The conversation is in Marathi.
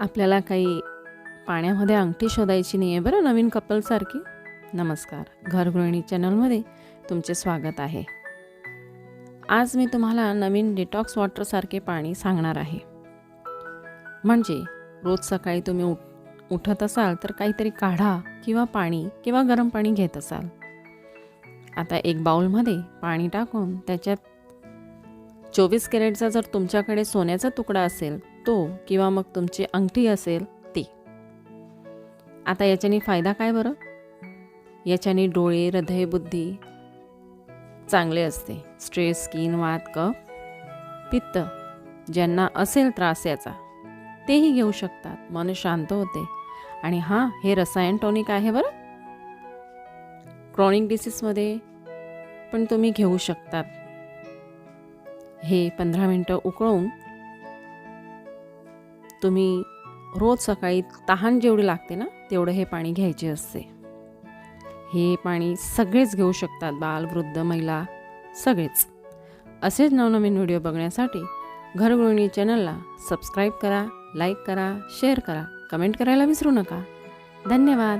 आपल्याला काही पाण्यामध्ये अंगठी शोधायची नाही आहे बरं नवीन कपलसारखी नमस्कार. घरगृहिणी चॅनलमध्ये तुमचे स्वागत आहे. आज मी तुम्हाला नवीन डिटॉक्स वॉटरसारखे पाणी सांगणार आहे. म्हणजे रोज सकाळी तुम्ही उठ उठत असाल तर काहीतरी काढा किंवा पाणी किंवा गरम पाणी घेत असाल. आता एक बाऊलमध्ये पाणी टाकून त्याच्यात चोवीस कॅरेटचा जर तुमच्याकडे सोन्याचा तुकडा असेल तो किंवा मग तुमची अंगठी असेल ती. आता याच्याने फायदा काय बरं? याच्याने डोळे हृदय बुद्धी चांगले असते. स्ट्रेस स्किन वात कफ पित्त ज्यांना असेल त्रास याचा तेही घेऊ शकतात. मन शांत होते. आणि हां हे रसायन टॉनिक आहे बरं? क्रॉनिक डिसीजमध्ये पण तुम्ही घेऊ शकतात. हे पंधरा मिनटं उकळून तुम्ही रोज सकाळी तहान जेवढी लागते ना तेवढं हे पाणी घ्यायचे असते. हे पाणी सगळेच घेऊ शकतात बाल वृद्ध महिला सगळेच. असेच नवनवीन व्हिडिओ बघण्यासाठी घरगृहिणी चॅनलला सबस्क्राईब करा लाईक करा शेअर करा कमेंट करायला विसरू नका. धन्यवाद.